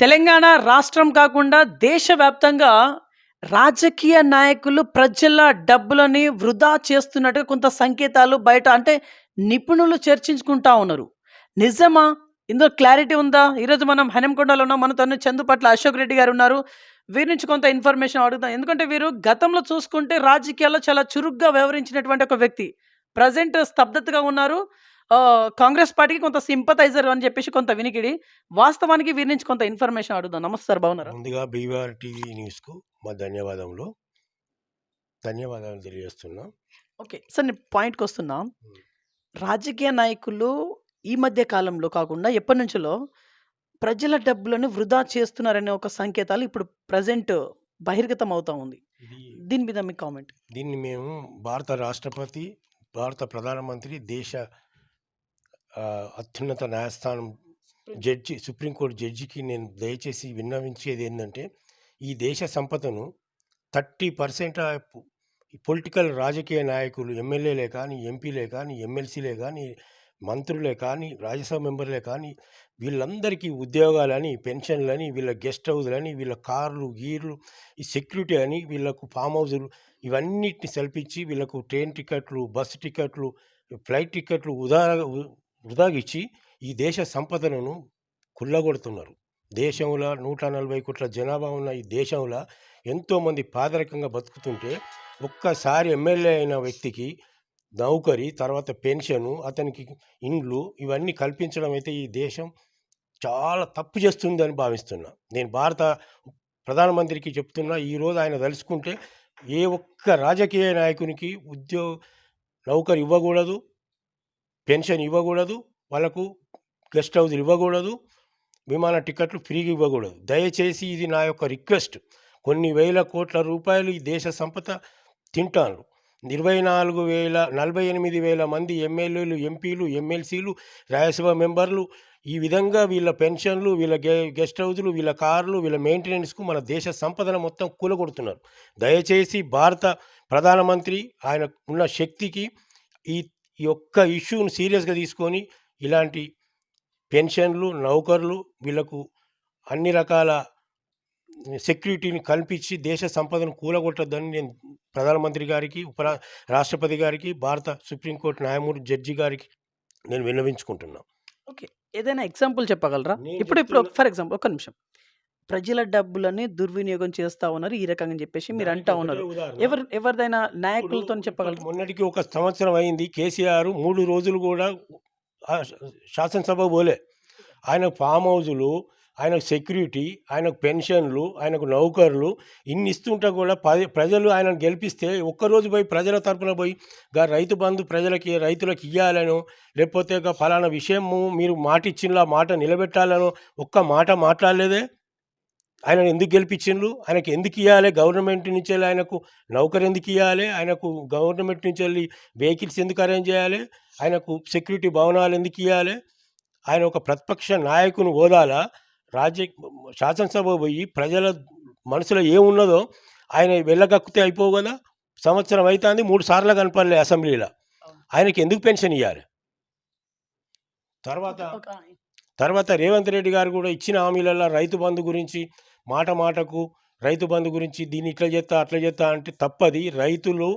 తెలంగాణ రాష్ట్రం కాకుండా దేశవ్యాప్తంగా రాజకీయ నాయకులు ప్రజల డబ్బులని వృధా చేస్తున్నట్టుగా కొంత సంకేతాలు బయట అంటే నిపుణులు చర్చించుకుంటా ఉన్నారు. నిజమా? ఇందులో క్లారిటీ ఉందా? ఈరోజు మనం హనంకొండలో ఉన్నాం. మన తను చందుపట్ల అశోక్ రెడ్డి గారు ఉన్నారు. వీరి నుంచి కొంత ఇన్ఫర్మేషన్ అడుగుతాం ఎందుకంటే వీరు గతంలో చూసుకుంటే రాజకీయాల్లో చాలా చురుగ్గా వ్యవహరించినటువంటి ఒక వ్యక్తి. ప్రజెంట్ స్తబ్దతగా ఉన్నారు. కాంగ్రెస్ పార్టీకి కొంత సింపతైజర్ అని చెప్పేసి కొంత వినికిడి వాస్తవానికి వీరి నుంచి కొంత ఇన్ఫర్మేషన్ అడుగుదాం. నమస్తే సార్ బాగున్నారా? ముందుగా బీవీఆర్ టీవీ న్యూస్కు మా ధన్యవాదములు. ధన్యవాదాలు తెలియజేస్తున్నాం. ఓకే సార్ నేను పాయింట్కి వస్తున్నా. రాజకీయ నాయకులు ఈ మధ్య కాలంలో కాకుండా ఎప్పటి నుంచో ప్రజల డబ్బులను వృధా చేస్తున్నారనే ఒక సంకేతాలు ఇప్పుడు ప్రజెంట్ బహిర్గతం అవుతా ఉంది దీని మీద మీ కామెంట్. దీన్ని మేము భారత రాష్ట్రపతి భారత ప్రధానమంత్రి దేశ అత్యున్నత న్యాయస్థానం జడ్జి సుప్రీంకోర్టు జడ్జికి నేను దయచేసి విన్నవించేది ఏంటంటే ఈ దేశ సంపదను థర్టీ పర్సెంట్ పొలిటికల్ రాజకీయ నాయకులు ఎమ్మెల్యేలే కానీ ఎంపీలే కానీ ఎమ్మెల్సీలే కానీ మంత్రులే కానీ రాజ్యసభ మెంబర్లే కానీ వీళ్ళందరికీ ఉద్యోగాలని పెన్షన్లని వీళ్ళ గెస్ట్ హౌస్లని వీళ్ళ కార్లు గీర్లు ఈ సెక్యూరిటీ అని వీళ్ళకు ఫామ్ హౌజులు ఇవన్నిటిని సెల్పించి వీళ్ళకు ట్రైన్ టికెట్లు బస్సు టికెట్లు ఫ్లైట్ టికెట్లు ఉదా వృధాగిచ్చి ఈ దేశ సంపదను కుల్లగొడుతున్నారు దేశంలో నూట నలభై కోట్ల జనాభా ఉన్న ఈ దేశంలో ఎంతోమంది పాదరికంగా బతుకుతుంటే ఒక్కసారి ఎమ్మెల్యే అయిన వ్యక్తికి నౌకరి తర్వాత పెన్షను అతనికి ఇండ్లు ఇవన్నీ కల్పించడం అయితే ఈ దేశం చాలా తప్పు చేస్తుందని భావిస్తున్నా. నేను భారత ప్రధానమంత్రికి చెప్తున్నా ఈరోజు ఆయన తలుచుకుంటే ఏ ఒక్క రాజకీయ నాయకునికి ఉద్యోగ నౌకరు ఇవ్వకూడదు. పెన్షన్ ఇవ్వకూడదు వాళ్ళకు గెస్ట్ హౌస్లు ఇవ్వకూడదు విమాన టికెట్లు ఫ్రీగా ఇవ్వకూడదు. దయచేసి ఇది నా యొక్క రిక్వెస్ట్. కొన్ని వేల కోట్ల రూపాయలు ఈ దేశ సంపద తింటాను ఇరవై నాలుగు వేల నలభై ఎనిమిది వేల మంది ఎమ్మెల్యేలు ఎంపీలు ఎమ్మెల్సీలు రాజ్యసభ మెంబర్లు ఈ విధంగా వీళ్ళ పెన్షన్లు వీళ్ళ గే గెస్ట్ హౌజులు వీళ్ళ కార్లు వీళ్ళ మెయింటెనెన్స్కు మన దేశ సంపదను మొత్తం కూలగొడుతున్నారు. దయచేసి భారత ప్రధానమంత్రి ఆయన ఉన్న శక్తికి ఈ ఈ ఒక్క ఇష్యూను సీరియస్గా తీసుకొని ఇలాంటి పెన్షన్లు నౌకర్లు వీళ్ళకు అన్ని రకాల సెక్యూరిటీని కల్పించి దేశ సంపదను కూలగొట్టద్దని నేను ప్రధానమంత్రి గారికి ఉప రాష్ట్రపతి గారికి భారత సుప్రీంకోర్టు న్యాయమూర్తి జడ్జి గారికి నేను విన్నవించుకుంటున్నా. ఓకే. ఏదైనా ఎగ్జాంపుల్ చెప్పగలరా? ఇప్పుడు ఇప్పుడు ఫర్ ఎగ్జాంపుల్ ఒక నిమిషం. ప్రజల డబ్బులని దుర్వినియోగం చేస్తా ఉన్నారు ఈ రకంగా చెప్పేసి మీరు అంటా ఉన్నారు. ఎవరు ఎవరిదైనా నాయకులతో చెప్పగలరు? మొన్నటికి ఒక సంవత్సరం అయింది కేసీఆర్ మూడు రోజులు కూడా శాసనసభ పోలే. ఆయన ఫామ్ హౌజులు ఆయనకు సెక్యూరిటీ ఆయనకు పెన్షన్లు ఆయనకు నౌకర్లు ఇన్ని ఇస్తుంటే కూడా ప్రజలు ఆయనను గెలిపిస్తే ఒక్కరోజు పోయి ప్రజల తరపున పోయి గా రైతు బంధు ప్రజలకి రైతులకు ఇవ్వాలనో లేకపోతే ఫలానా విషయము మీరు మాట ఇచ్చిన మాట నిలబెట్టాలనో ఒక్క మాట మాట్లాడలేదే? ఆయన ఎందుకు గెలిపించిండ్రు? ఆయనకి ఎందుకు ఇవ్వాలి గవర్నమెంట్ నుంచి వెళ్ళి ఆయనకు నౌకరు ఎందుకు ఇవ్వాలి ఆయనకు గవర్నమెంట్ నుంచి వెళ్ళి వెహికల్స్ ఎందుకు అరేంజ్ చేయాలి? ఆయనకు సెక్యూరిటీ భవనాలు ఎందుకు ఇవ్వాలి ఆయన ఒక ప్రతిపక్ష నాయకుని హోదాలా రాజ్య శాసనసభ పోయి ప్రజల మనసులో ఏమున్నదో ఆయన వెళ్ళగక్కితే అయిపోవు కదా? సంవత్సరం అవుతుంది మూడు సార్లు కనపడలే అసెంబ్లీలో. ఆయనకి ఎందుకు పెన్షన్ ఇవ్వాలి తర్వాత తర్వాత రేవంత్ రెడ్డి గారు కూడా ఇచ్చిన హామీలలో రైతు బంధు గురించి మాట మాటకు రైతు బంధు గురించి దీన్ని ఇట్లా చేస్తా అట్లా చేస్తా అంటే తప్పది. రైతులు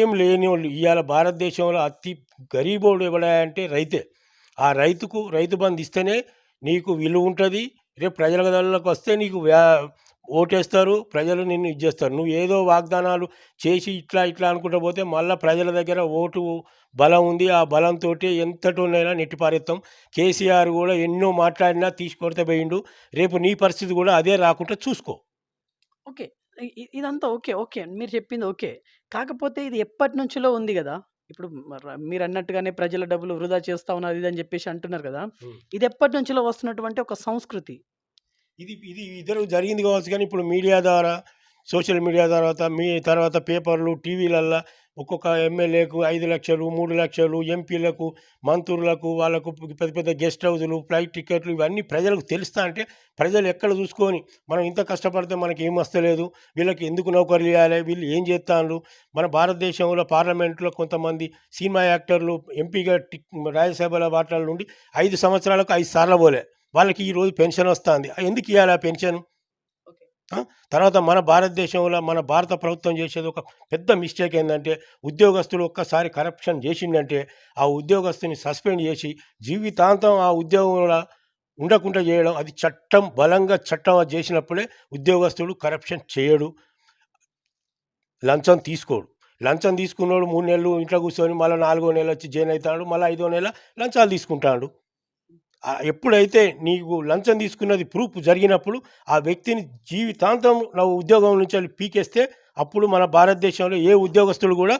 ఏం లేని వాళ్ళు ఇవాళ భారతదేశంలో అతి గరీబోడు ఎవడా అంటే రైతే. ఆ రైతుకు రైతు బంధు ఇస్తేనే నీకు విలువ ఉంటుంది. రేపు ప్రజల గదల్లోకి వస్తే నీకు వ్యా ఓటేస్తారు ప్రజలు నిన్ను ఇచ్చేస్తారు నువ్వు ఏదో వాగ్దానాలు చేసి ఇట్లా ఇట్లా అనుకుంటూ పోతే మళ్ళీ ప్రజల దగ్గర ఓటు బలం ఉంది. ఆ బలంతో ఎంతటోనైనా నెట్టిపారేస్తాం కేసీఆర్ కూడా ఎన్నో మాట్లాడినా తీసుకొడితే పోయిండు. రేపు నీ పరిస్థితి కూడా అదే రాకుండా చూసుకో. ఓకే. ఇదంతా ఓకే ఓకే. మీరు చెప్పింది ఓకే. కాకపోతే ఇది ఎప్పటి నుంచిలో ఉంది కదా? ఇప్పుడు మర- అన్నట్టుగానే ప్రజల డబ్బులు వృధా చేస్తా ఉన్నారు ఇది అని చెప్పేసి అంటున్నారు కదా. ఇది ఎప్పటి నుంచిలో వస్తున్నటువంటి ఒక సంస్కృతి? ఇది ఇది ఇద్దరు జరిగింది కావచ్చు కానీ ఇప్పుడు మీడియా ద్వారా సోషల్ మీడియా తర్వాత మీ తర్వాత పేపర్లు టీవీలల్లో ఒక్కొక్క ఎమ్మెల్యేకు ఐదు లక్షలు మూడు లక్షలు ఎంపీలకు మంత్రులకు వాళ్ళకు పెద్ద పెద్ద గెస్ట్ హౌజులు ఫ్లైట్ టికెట్లు ఇవన్నీ ప్రజలకు తెలుస్తా అంటే ప్రజలు ఎక్కడ చూసుకొని మనం ఇంత కష్టపడితే మనకి ఏం వస్తలేదు వీళ్ళకి ఎందుకు నౌకర్లు ఇవ్వాలి వీళ్ళు ఏం చేస్తాను మన భారతదేశంలో పార్లమెంట్లో కొంతమంది సినిమా యాక్టర్లు ఎంపీగా టి రాజ్యసభల వాటాల నుండి ఐదు సంవత్సరాలకు ఐదు సార్లు పోలే. వాళ్ళకి ఈరోజు పెన్షన్ వస్తుంది. ఎందుకు ఇవ్వాలి ఆ పెన్షన్? తర్వాత మన భారతదేశంలో మన భారత ప్రభుత్వం చేసేది ఒక పెద్ద మిస్టేక్ ఏంటంటే ఉద్యోగస్తులు ఒక్కసారి కరప్షన్ చేసిందంటే ఆ ఉద్యోగస్తుని సస్పెండ్ చేసి జీవితాంతం ఆ ఉద్యోగంలో ఉండకుండా చేయడం అది చట్టం బలంగా చట్టం చేసినప్పుడే ఉద్యోగస్తుడు కరప్షన్ చేయడు. లంచం తీసుకోడు. లంచం తీసుకున్నాడు మూడు నెలలు ఇంట్లో కూర్చొని మళ్ళీ నాలుగో నెల వచ్చి జైన్ అవుతాడు మళ్ళీ ఐదో నెల లంచాలు తీసుకుంటాడు. ఎప్పుడైతే నీకు లంచం తీసుకున్నది ప్రూఫ్ జరిగినప్పుడు ఆ వ్యక్తిని జీవితాంతం నా ఉద్యోగం నుంచి పీకేస్తే అప్పుడు మన భారతదేశంలో ఏ ఉద్యోగస్తుడు కూడా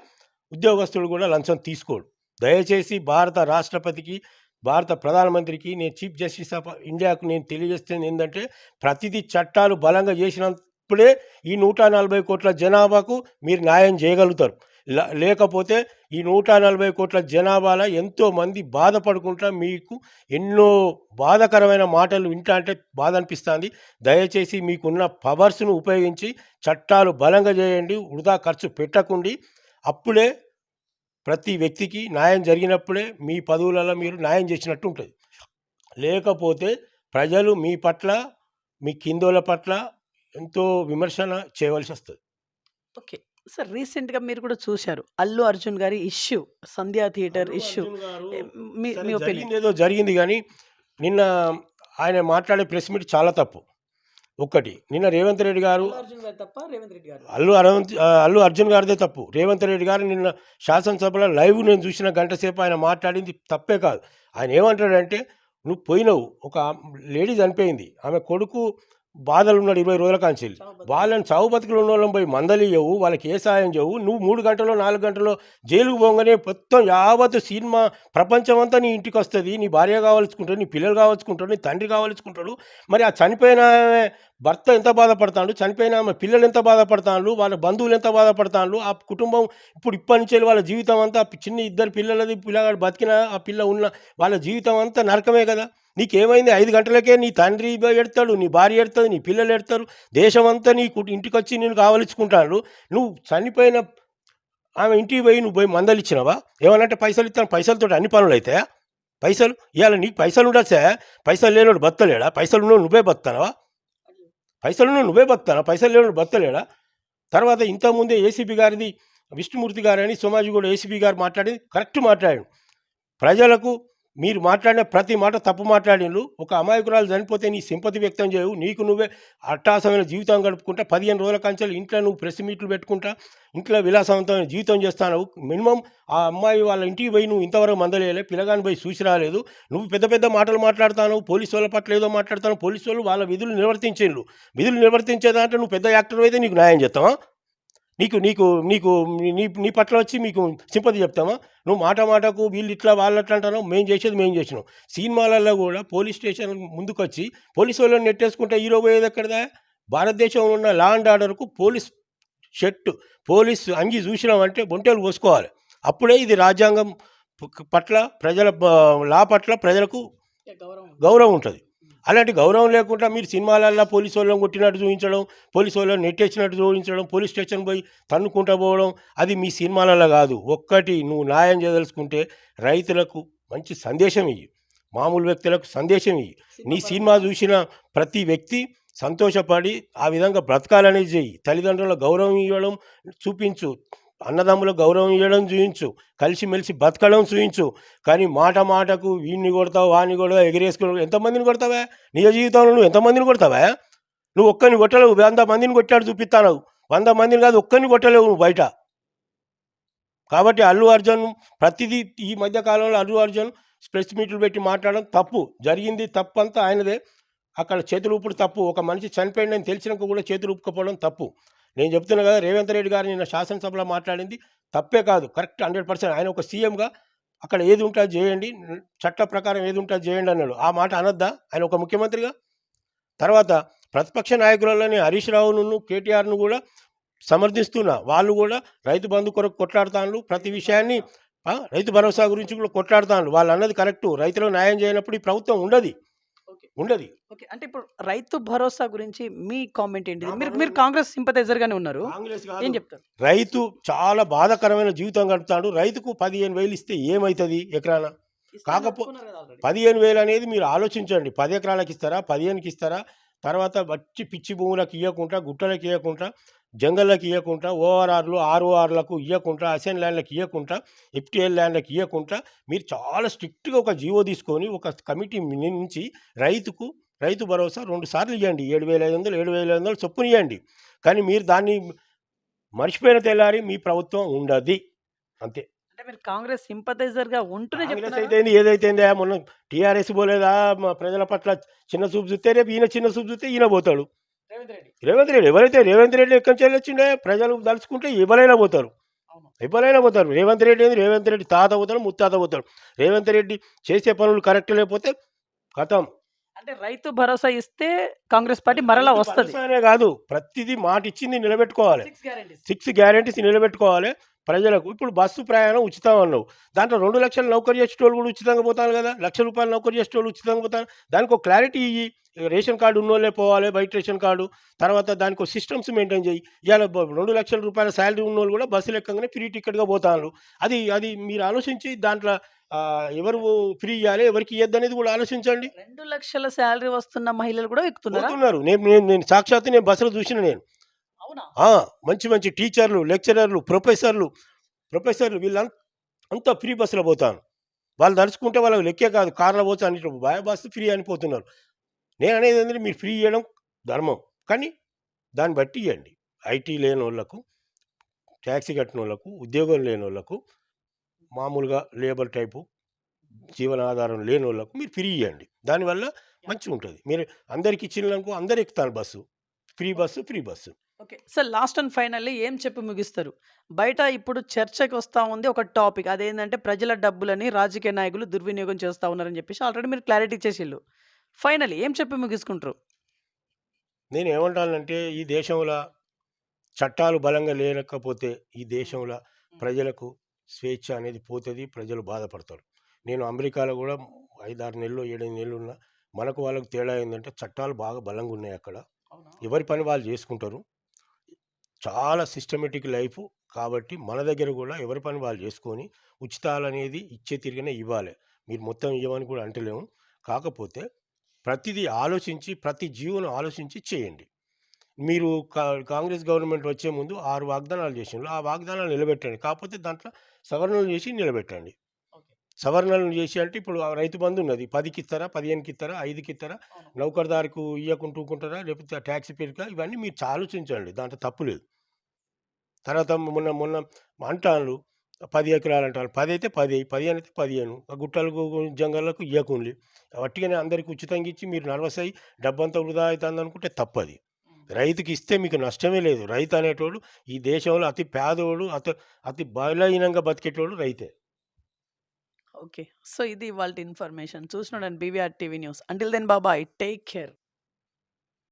ఉద్యోగస్తుడు కూడా లంచం తీసుకోడు దయచేసి భారత రాష్ట్రపతికి భారత ప్రధానమంత్రికి నేను చీఫ్ జస్టిస్ ఆఫ్ ఇండియాకు నేను తెలియజేస్తుంది ఏంటంటే ప్రతిదీ చట్టాలు బలంగా చేసినప్పుడే ఈ నూట నలభై కోట్ల జనాభాకు మీరు న్యాయం చేయగలుగుతారు. లేకపోతే ఈ నూట నలభై కోట్ల జనాభాలో ఎంతోమంది బాధపడుకుంటా మీకు ఎన్నో బాధకరమైన మాటలు వింటా అంటే బాధ అనిపిస్తుంది దయచేసి మీకున్న పవర్స్ను ఉపయోగించి చట్టాలు బలంగా చేయండి వృధా ఖర్చు పెట్టకండి. అప్పుడే ప్రతి వ్యక్తికి న్యాయం జరిగినప్పుడే మీ పదవులలో మీరు న్యాయం చేసినట్టు ఉంటుంది. లేకపోతే ప్రజలు మీ పట్ల మీ కిందోల పట్ల ఎంతో విమర్శన చేయవలసి వస్తుంది. ఓకే. సార్ రీసెంట్గా మీరు కూడా చూశారు. అల్లు అర్జున్ గారి ఇష్యూ సంధ్యా థియేటర్ ఇష్యూ. మీ మీ ఒపీనియన్? జరిగింది ఏదో జరిగింది కానీ నిన్న ఆయన మాట్లాడే ప్రెస్ మీట్ చాలా తప్పు. ఒక్కటి నిన్న రేవంత్ రెడ్డి గారు అర్జున్ గారు తప్ప? రేవంత్ రెడ్డి గారు అల్లు అరవంత్ అల్లు అర్జున్ గారిదే తప్పు. రేవంత్ రెడ్డి గారు నిన్న శాసనసభలో లైవ్ నేను చూసిన గంట సేపు ఆయన మాట్లాడింది తప్పే కాదు. ఆయన ఏమంటాడంటే నువ్వు పోయినావు ఒక లేడీ చనిపోయింది. ఆమె కొడుకు బాధలు ఉన్నాడు ఇరవై రోజుల కాంచెల్లి వాళ్ళని చావు బతుకులు ఉన్న వాళ్ళని పోయి మందలియవు వాళ్ళకి ఏ సాయం చేయవు. నువ్వు మూడు గంటలో నాలుగు గంటలో జైలుకు పోగానే మొత్తం యావత్ సినిమా ప్రపంచం అంతా నీ ఇంటికి వస్తుంది. నీ భార్య కావాల్సుకుంటాడు నీ పిల్లలు కావాల్సుకుంటాడు నీ తండ్రి కావాల్సుకుంటాడు. మరి ఆ చనిపోయిన ఆమె భర్త ఎంత బాధపడతాడు? చనిపోయిన ఆమె పిల్లలు ఎంత బాధపడతాడు వాళ్ళ బంధువులు ఎంత బాధపడతాడు ఆ కుటుంబం ఇప్పుడు ఇప్పటి నుంచి వాళ్ళ జీవితం అంతా చిన్న ఇద్దరు పిల్లలది పిల్లగాడు బతికిన ఆ పిల్ల ఉన్న వాళ్ళ జీవితం అంతా నరకమే కదా. నీకేమైంది? ఐదు గంటలకే నీ తండ్రి ఎడతాడు నీ భార్య ఎడతాడు నీ పిల్లలు ఎడతారు దేశం అంతా నీ ఇంటికి వచ్చి నేను కావలించుకుంటాడు నువ్వు చనిపోయిన ఆమె ఇంటికి పోయి నువ్వు పోయి మందలు ఇచ్చినావా ఏమనంటే పైసలు ఇస్తాను పైసలతో అన్ని పనులు అవుతాయా పైసలు? ఇవాళ నీకు పైసలు ఉండొచ్చా పైసలు లేనోడు బతలేడా పైసలు ఉన్నోడు నువ్వే బతావా పైసలు ఉన్న నువ్వే బతానా పైసలు లేనోడు బతలేడా తర్వాత ఇంతకుముందే ఏసీబీ గారిది విష్ణుమూర్తి గారు అని సోమాజిగూడ ఏసీబీ గారు మాట్లాడింది కరెక్ట్ మాట్లాడాడు. ప్రజలకు మీరు మాట్లాడిన ప్రతి మాట తప్పు మాట్లాడినరు ఒక అమాయకురాలు చనిపోతే నీ సింపతి వ్యక్తం చేయవు. నీకు నువ్వే అట్టాసమైన జీవితం గడుపుకుంటా పదిహేను రోజుల కంచెలు ఇంట్లో నువ్వు ప్రెస్ మీట్లు పెట్టుకుంటా ఇంట్లో విలాసవంతమైన జీవితం చేస్తాను మినిమం ఆ అమ్మాయి వాళ్ళ ఇంటికి పోయి నువ్వు ఇంతవరకు మందలేయలే పిల్లగాని పోయి చూసి రాలేదు. నువ్వు పెద్ద పెద్ద మాటలు మాట్లాడతాను పోలీసు వాళ్ళ పట్ల ఏదో మాట్లాడతాను పోలీసు వాళ్ళు వాళ్ళ విధులు నిర్వర్తించేళ్ళు విధులు నిర్వర్తించేదంటే నువ్వు పెద్ద యాక్టర్ అయితే నీకు న్యాయం చేస్తావా? నీకు నీకు నీకు నీ నీ పట్ల వచ్చి మీకు సింపతి చెప్తామా? నువ్వు మాట మాటకు వీళ్ళు ఇట్లా వాళ్ళు అట్లా అంటాను మేము చేసేది మేము చేసినాం. సినిమాలలో కూడా పోలీస్ స్టేషన్ ముందుకు వచ్చి పోలీసు వాళ్ళని నెట్టేసుకుంటే హీరో పోయేది ఎక్కడదా? భారతదేశంలో ఉన్న లా అండ్ ఆర్డర్కు పోలీస్ షర్ట్ పోలీస్ అంగి చూసినామంటే బొంటేలు పోసుకోవాలి. అప్పుడే ఇది రాజ్యాంగం పట్ల ప్రజల లా పట్ల ప్రజలకు గౌరవం ఉంటుంది. అలాంటి గౌరవం లేకుండా మీరు సినిమాలల్లో పోలీసు వాళ్ళని కొట్టినట్టు చూపించడం పోలీసు వాళ్ళని నెట్టేసినట్టు చూపించడం పోలీస్ స్టేషన్ పోయి తన్నుకుంటా పోవడం అది మీ సినిమాలలో కాదు. ఒక్కటి నువ్వు న్యాయం చేయదలుచుకుంటే రైతులకు మంచి సందేశం ఇయ్యి. మామూలు వ్యక్తులకు సందేశం ఇయ్యి. నీ సినిమా చూసిన ప్రతి వ్యక్తి సంతోషపడి ఆ విధంగా బ్రతకాలనేది చెయ్యి. తల్లిదండ్రుల గౌరవం ఇవ్వడం చూపించు. అన్నదమ్ముల గౌరవం ఇవ్వడం చూపించు కలిసిమెలిసి బతకడం చూపించు కానీ మాట మాటకు వీడిని కొడతావు వాడిని కొడతావు ఎగిరేసుకుని ఎంతమందిని కొడతావా? నిజ జీవితంలో నువ్వు ఎంతమందిని కొడతావా? నువ్వు ఒక్కరిని కొట్టలేవు. వంద మందిని కొట్టాడు చూపిస్తాను వంద మందిని కాదు ఒక్కరిని కొట్టలేవు నువ్వు బయట. కాబట్టి అల్లు అర్జున్ ప్రతిదీ ఈ మధ్య కాలంలో అల్లు అర్జున్ ప్రెస్ మీట్లు పెట్టి మాట్లాడడం తప్పు. జరిగింది తప్పు అంతా ఆయనదే. అక్కడ చేతులు ఊపుడు తప్పు. ఒక మనిషి చనిపోయిందని తెలిసినాక కూడా చేతులు ఊపుకపోవడం తప్పు. నేను చెప్తున్నా కదా రేవంత్ రెడ్డి గారు నిన్న శాసనసభలో మాట్లాడింది. తప్పే కాదు కరెక్ట్ హండ్రెడ్ పర్సెంట్. ఆయన ఒక సీఎంగా అక్కడ ఏది ఉంటే అది చేయండి చట్ట ప్రకారం ఏది ఉంటే అది చేయండి అన్నాడు. ఆ మాట అనొద్దా? ఆయన ఒక ముఖ్యమంత్రిగా? తర్వాత ప్రతిపక్ష నాయకులలోని హరీష్ రావును కేటీఆర్ను కూడా సమర్థిస్తున్నా. వాళ్ళు కూడా రైతు బంధు కొరకు కొట్లాడుతాను ప్రతి విషయాన్ని రైతు భరోసా గురించి కూడా కొట్లాడుతాను వాళ్ళు అన్నది కరెక్టు. రైతులకు న్యాయం చేయనప్పుడు ఈ ప్రభుత్వం ఉండదు. ఉండదు. ఓకే. అంటే ఇప్పుడు రైతు భరోసా గురించి మీ కామెంట్ ఏంటి? మీరు మీరు కాంగ్రెస్ సింపథైజర్ గానే ఉన్నారు. కాంగ్రెస్ ఏం చెప్తారు? రైతు చాలా బాధాకరమైన జీవితం గడుపుతాడు. రైతుకు పదిహేను వేలు ఇస్తే ఏమవుతుంది ఎకరాన? కాకపో పదిహేను వేలు అనేది మీరు ఆలోచించండి. పది ఎకరాలకు ఇస్తారా? పదిహేనుకి ఇస్తారా? తర్వాత వచ్చి పిచ్చి భూములకు ఇవ్వకుండా గుట్టలకు ఇవ్వకుండా జంగళ్ళకి ఇవ్వకుండా ఓఆర్ఆర్లు ఆర్ఓఆర్లకు ఇవ్వకుండా అసెన్ ల్యాండ్లకు ఇవ్వకుండా ఎఫ్టీఎల్ ల్యాండ్లకు ఇవ్వకుండా మీరు చాలా స్ట్రిక్ట్గా ఒక జీవో తీసుకొని ఒక కమిటీ నుంచి రైతుకు రైతు భరోసా రెండు సార్లు ఇవ్వండి ఏడు వేల ఐదు వందలు ఏడు వేల ఐదు వందలు చొప్పున ఇవ్వండి కానీ మీరు దాన్ని మర్చిపోయిన తెల్లారి మీ ప్రభుత్వం ఉండదు. అంతే. అంటే మీరు కాంగ్రెస్ సింపథైజర్గా ఉంటూనే కాంగ్రెస్ అయితే ఏదైతే మొన్న టీఆర్ఎస్ పోలేదా మా ప్రజల పట్ల చిన్న చూపు చూస్తే రేపు ఈయన చిన్న చూపు చూస్తే ఈయన పోతాడు. రేవంత్ రెడ్డి. ఎవరైతే రేవంత్ రెడ్డి ఎక్కడి నుంచి వచ్చిండే ప్రజలు తలుచుకుంటే ఎవరైనా పోతారు. ఎవరైనా పోతారు. రేవంత్ రెడ్డి ఏంది? రేవంత్ రెడ్డి తాత పోతాడు ముత్తాత పోతాడు. రేవంత్ రెడ్డి చేసే పనులు కరెక్ట్ లేకపోతే కథం. అంటే రైతు భరోసా ఇస్తే కాంగ్రెస్ పార్టీ మరలా వస్తది. కాదు. ప్రతిదీ మాట ఇచ్చింది నిలబెట్టుకోవాలి. సిక్స్ గ్యారెంటీస్ నిలబెట్టుకోవాలి. ప్రజలకు ఇప్పుడు బస్సు ప్రయాణం ఉచితం అన్నావు దాంట్లో రెండు లక్షలు నౌకరీ చేసేటోళ్ళు కూడా ఉచితంగా పోతాను కదా. లక్ష రూపాయలు నౌకరీ చేసేటోళ్ళు ఉచితంగా పోతాను దానికి ఒక క్లారిటీ ఇయ్యి. రేషన్ కార్డు ఉన్నోళ్ళే పోవాలి బయట రేషన్ కార్డు. తర్వాత దానికి ఒక సిస్టమ్స్ మెయింటైన్ చేయి. ఇవాళ రెండు లక్షల రూపాయల శాలరీ ఉన్నోళ్ళు కూడా బస్సు లెక్కగానే ఫ్రీ టికెట్గా పోతాను అది అది మీరు ఆలోచించి దాంట్లో ఎవరు ఫ్రీ ఇవ్వాలి ఎవరికి ఇవ్వద్దు అనేది కూడా ఆలోచించండి. రెండు లక్షల శాలరీ వస్తున్న మహిళలు కూడా ఎక్కుతున్నారా? నేను నేను సాక్షాత్తు నేను బస్సులో చూసిన నేను. మంచి మంచి టీచర్లు లెక్చరర్లు ప్రొఫెసర్లు ప్రొఫెసర్లు వీళ్ళంతా అంతా ఫ్రీ బస్సులో పోతాను వాళ్ళు తలుచుకుంటే వాళ్ళకి లెక్కే కాదు. కార్లో పోతే అన్నిటి బాయ్ బస్సు ఫ్రీ అని పోతున్నారు నేను అనేది ఏంటంటే మీరు ఫ్రీ ఇవ్వడం ధర్మం. కానీ దాన్ని బట్టి ఇవ్వండి ఐటీ లేని వాళ్ళకు ట్యాక్సీ కట్టిన వాళ్ళకు ఉద్యోగం లేని వాళ్ళకు మామూలుగా లేబర్ టైపు జీవనాధారం లేని వాళ్ళకు మీరు ఫ్రీ ఇవ్వండి దానివల్ల మంచిగా ఉంటుంది మీరు అందరికి ఇచ్చినందుకు అందరు ఎక్కుతారు bus. Free bus free bus. Okay. Sir last and finally ఏం చెప్పి ముగిస్తారు? బయట ఇప్పుడు చర్చకి వస్తూ ఉంది ఒక టాపిక్. అదేంటంటే ప్రజల డబ్బులని రాజకీయ నాయకులు దుర్వినియోగం చేస్తూ ఉన్నారని చెప్పేసి ఆల్రెడీ మీరు క్లారిటీ ఇచ్చేసిల్లు ఫైనల్ ఏం చెప్పి ముగించుకుంటారు నేను ఏమంటానంటే ఈ దేశంలో చట్టాలు బలంగా లేకపోతే ఈ దేశంలో ప్రజలకు స్వేచ్ఛ అనేది పోతుంది ప్రజలు బాధపడతారు. నేను అమెరికాలో కూడా ఐదారు నెలలు ఏడైదు నెలలు ఉన్నా మనకు వాళ్ళకు తేడా ఏంటంటే చట్టాలు బాగా బలంగా ఉన్నాయి అక్కడ. ఎవరి పని వాళ్ళు చేసుకుంటారు. చాలా సిస్టమేటిక్ లైఫ్. కాబట్టి మన దగ్గర కూడా ఎవరి పని వాళ్ళు చేసుకొని ఉచితాలు అనేది ఇచ్చే తిరిగినే ఇవ్వాలి. మీరు మొత్తం ఇవ్వమని కూడా అంటలేము. కాకపోతే ప్రతిదీ ఆలోచించి ప్రతి జీవును ఆలోచించి చేయండి. మీరు కా- కాంగ్రెస్ గవర్నమెంట్ వచ్చే ముందు ఆరు వాగ్దానాలు చేసిండ్రు. ఆ వాగ్దానాలు నిలబెట్టండి. కాకపోతే దాంట్లో సవరణలు చేసి నిలబెట్టండి. సవరణలు చేసి అంటే ఇప్పుడు రైతు బంధు ఉన్నది. పదికి ఇస్తారా పదిహేనుకి ఇస్తారా ఐదుకి ఇస్తారా నౌకర్దారికి ఇవ్వకుంటుంటారా లేకపోతే ట్యాక్సీ పేరుకా? ఇవన్నీ మీరు ఆలోచించండి. దాంట్లో తప్పు లేదు. తర్వాత మొన్న మొన్న అంటాను పది ఎకరాలు అంటారు. పది అయితే పది పదిహేను అయితే పదిహేను. ఆ గుట్టలకు జంగళ్ళకు ఇవ్వకుండి వట్టిగానే అందరికి ఉచితంగా ఇచ్చి మీరు నర్వస్ అయ్యి డబ్బంతా వృధా అవుతుంది అనుకుంటే తప్పది. రైతుకి ఇస్తే మీకు నష్టమే లేదు. రైతు అనేటోడు ఈ దేశంలో అతి పేదోడు అతి అతి బలహీనంగా బతికేటోడు రైతే. ఓకే. సో ఇది వాళ్ళ ఇన్ఫర్మేషన్. చూసినాడు BVR TV news. Until then బాబాయ్ టేక్ కేర్.